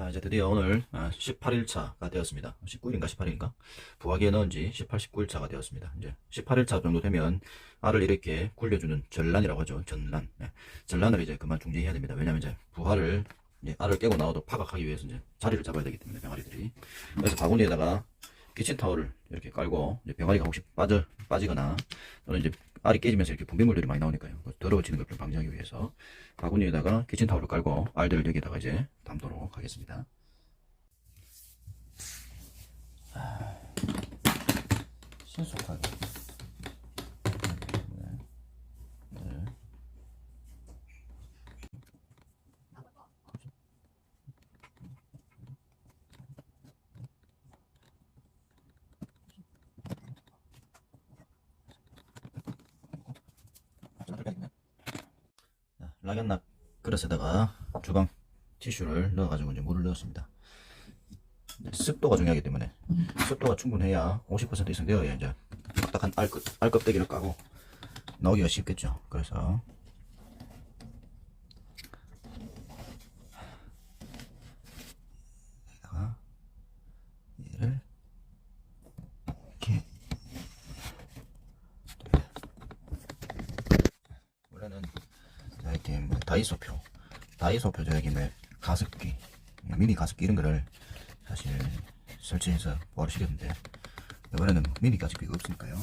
자, 이제 드디어 오늘 18일차가 되었습니다. 19일인가 18일인가? 부화기에 넣은 지 18, 19일차가 되었습니다. 이제 18일차 정도 되면 알을 이렇게 굴려주는 전란이라고 하죠. 전란. 네. 전란을 이제 그만 중지해야 됩니다. 왜냐면 이제 부화를 이제 알을 깨고 나와도 파각하기 위해서 이제 자리를 잡아야 되기 때문에 병아리들이. 그래서 바구니에다가 키친타올을 이렇게 깔고 이제 병아리가 혹시 빠져 빠지거나 또는 이제 알이 깨지면서 이렇게 분비물들이 많이 나오니까요. 그 더러워지는 걸 좀 방지하기 위해서 바구니에다가 키친타올을 깔고 알들을 여기다가 이제 담도록 하겠습니다. 아, 신속하게. 네. 네. 그릇에다가 주방 티슈를 넣어가지고 이제 물을 넣었습니다. 습도가 중요하기 때문에 습도가 충분해야 50% 이상 되어야 이제 딱딱한 알껍, 알껍데기를 까고 나오기가 쉽겠죠. 그래서 다이소표 다이소표 저기 뭐 가습기 미니 가습기 이런 거를 사실 설치해서 구하러 시켰는데 이번에는 미니 가습기가 없으니까요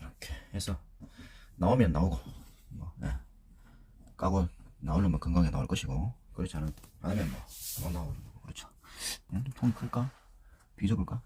이렇게 해서 나오면 나오고 뭐, 예. 까고 나오려면 건강에 나올 것이고 그렇지 않으면 뭐못 나오는 거고 그렇죠 음, 통 클까? 비좁을까?